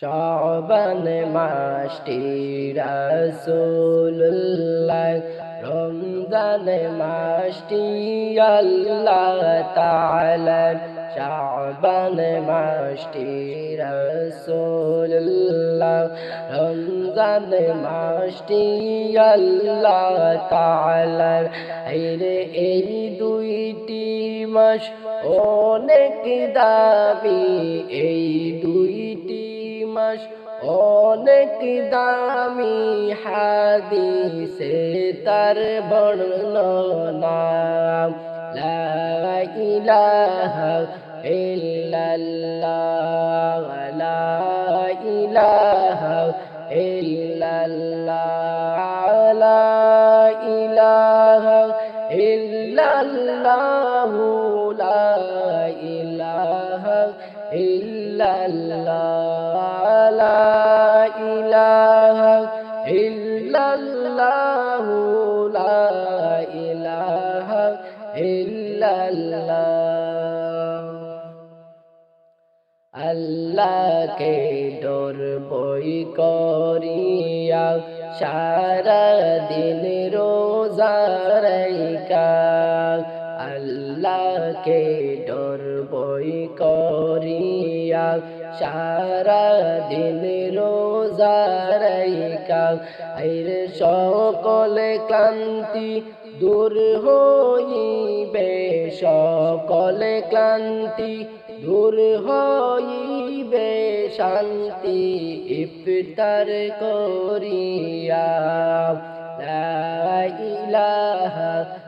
শাবান মাসটি রাসূলুল্লাহ। রমজান মাসটি আল্লাহ তাআলা। শাবান মাসটি রাসূলুল্লাহ। রমজান মাসটি আল্লাহ তাআলা। রে এই দুইটি মাস অনেক দাবি এই দুইটি মাস অনেক দামি হাদিসে, তার বর্ণনা লা ইলাহা ইল্লাল্লাহ, লা ইলাহা ইল্লাল্লাহ, লা ইলাহা ইল্লাল্লাহ, লা ইলাহা ইল্লাল্লাহ। লা ইলাহা ইল্লাল্লাহ লা ইলাহা ইল্লাল্লাহ। আল্লাহকে ডর বই করিয়া সারা দিন রোজা রাইকা আল্লাহকে ডর বই করিয়া সারা দিন রোজা রাইকা আইর সকলে ক্লান্তি দূর হইবে, সকলে ক্লান্তি দূর হইবে, শান্তি ইফতার করিয়া। লা ইলাহা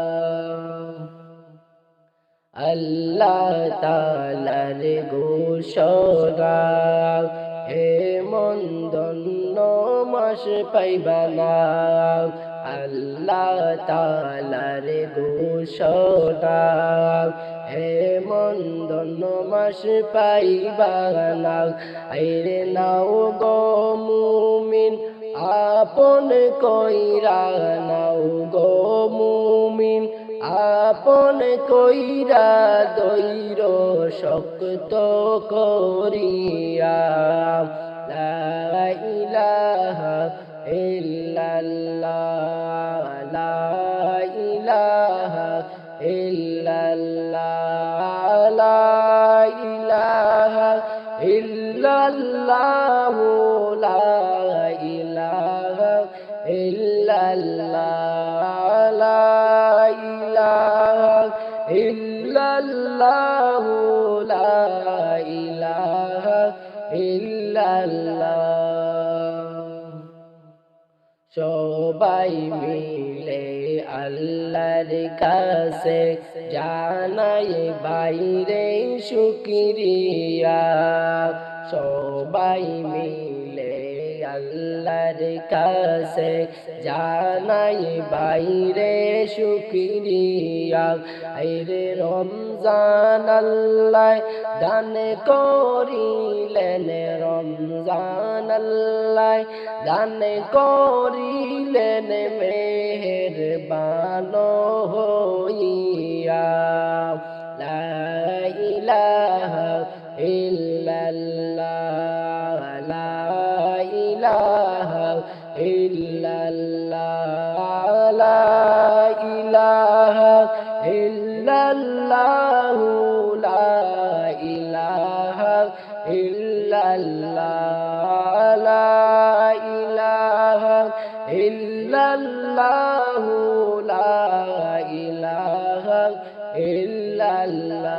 আল্লাহ তালার ঘোষণা, হে মন্দন্য মাস পাইবানা আল্লাহ তালার ঘোষণা, হে মন্দন্য মাস পাইবানা আইরে নাও গো মুমিন, আপন কইরা নাও গো মুমিন। আপন কইরা দৈর শক্ত করিয়া, লা ইলাহা ইল্লাল্লাহ, লা ইলাহা ইল্লাল্লাহ, লা ইলাহা ইল্লাল্লাহ, লা ইলাহা ইল্লাল্লাহ। ইল্লাল্লাহ লা ইলাহা ইল্লাল্লাহ। সবাই মিলে আল্লাহর কাছে জানাই বাইরে শুক্রিয়া। সবাই মিলে আল্লাহর কাছে জানাই, বাইরে শুক্রিয়া, আইরে রমজান আল্লাহ দান করিলেন, রমজান আল্লাহ দান করিলেন মেহের বান হইয়া ইল্লাল্লাহ লা ইলাহা ইল্লাল্লাহ, লা ইলাহা ইল্লাল্লাহ লা ইলাহা ইল্লাল্লাহ।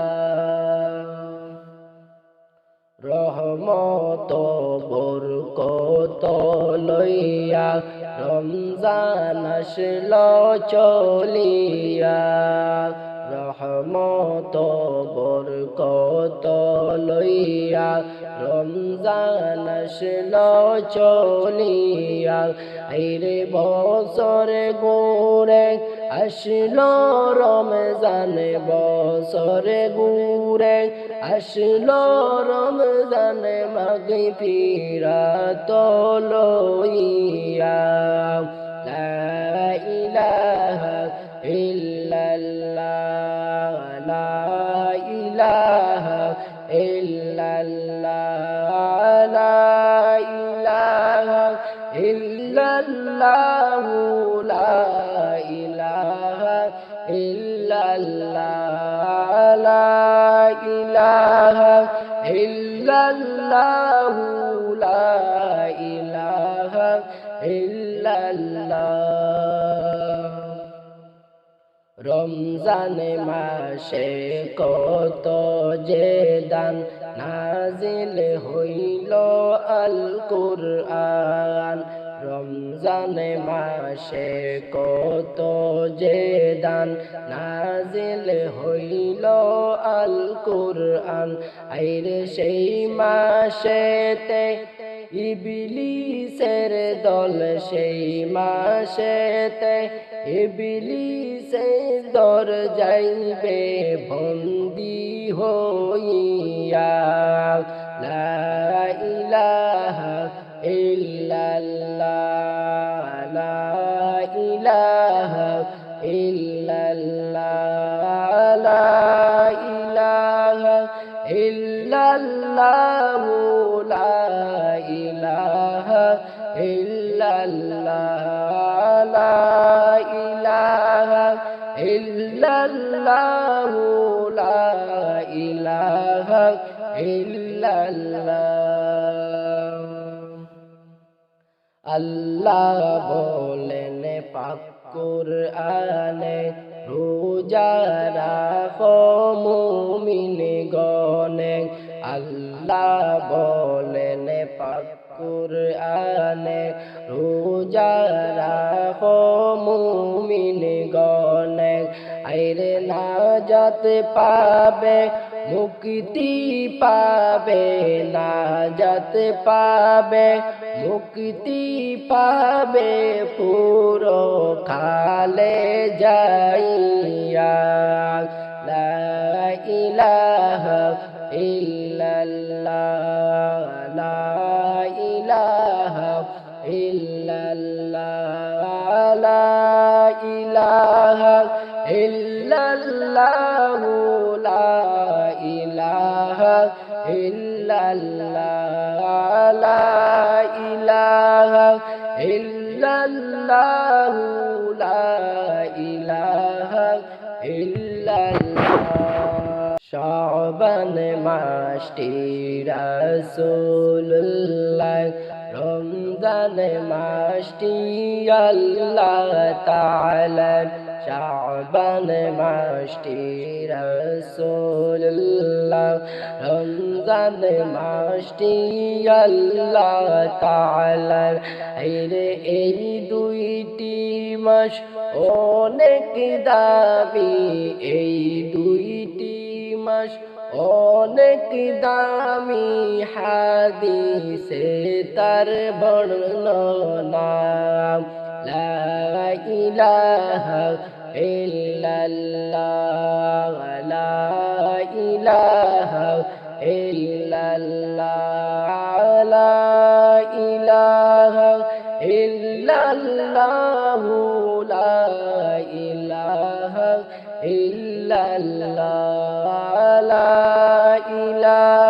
রহমত বরকত লইয়া রমজান আসল চলিয়া। রহমত, বরকত লইয়া রমজান আসলো চলিয়া। আইরে বছর গোরে আসলো রমজান, বছর গুরে আসলো রমজান মাগি ফিরা তলইয়া লা ইলাহা ইল্লাল্লাহ লা ইলাহা ইল্লাল্লাহ লা ইলাহা ইল্লাল্লাহ রমজান মাসে কত যে দান নাজিল হইল আল কুরআন রমজান মাসে কত যে দান নাজিল হইল আল কুরআন আইরে সেই মাসেতে ইবলিসের দল, সেই মাসেতে ইবলিসের দর যাইবে বন্দি হইয়া। লা ইল্লাল্লাহ লা ইলাহা ইল্লাল্লাহ। আল্লাহ বলেন, পাক কুরআনে রোজা রাখো মুমিন গনে আল্লাহ বলেন, পাক কুরআনে রোজা রাখো মুমিন গনে আইরে নাজাত পাবে মুক্তি পাবে নাজাত পাবে মুক্তি পাবে পুরো খালে যাইয়া। শাবান মাসটি রাসূলুল্লাহ, রমজান মাসটি আল্লাহ তাআলা, শাবান মাসটি রাসূলুল্লাহ, রমজান মাসটি আল্লাহ তাআলা। এরে এই দুইটি মাস অনেক দাবি, এই দুইটি মাস, অনেক দামি হাদিসে তার বর্ণনা। লা ইলাহা ইল্লাল্লাহ, লা ইলাহা ইল্লাল্লাহ, লা ইলাহা ইল্লাল্লাহ, লা ইলাহা ইল্লাল্লাহ লা ইলাহা ইল্লাল্লাহ লা